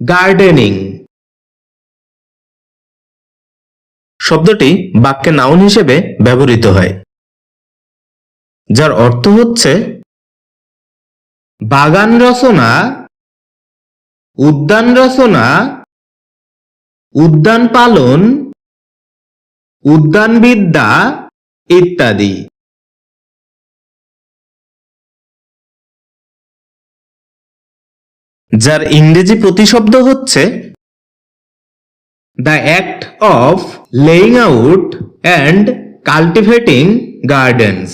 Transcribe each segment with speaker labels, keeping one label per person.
Speaker 1: Gardening শব্দটি বাক্যে noun হিসেবে ব্যবহৃত হয়, যার অর্থ হচ্ছে বাগান রচনা, উদ্যান রচনা, উদ্যান পালন উদ্যানবিদ্যা ইত্যাদি। যার ইংরেজি প্রতিশব্দ হচ্ছে the act of laying out and cultivating gardens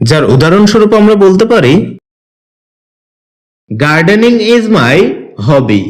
Speaker 1: যার উদাহরণস্বরূপ আমরা বলতে পারি গার্ডেনিং ইজ মাই হবি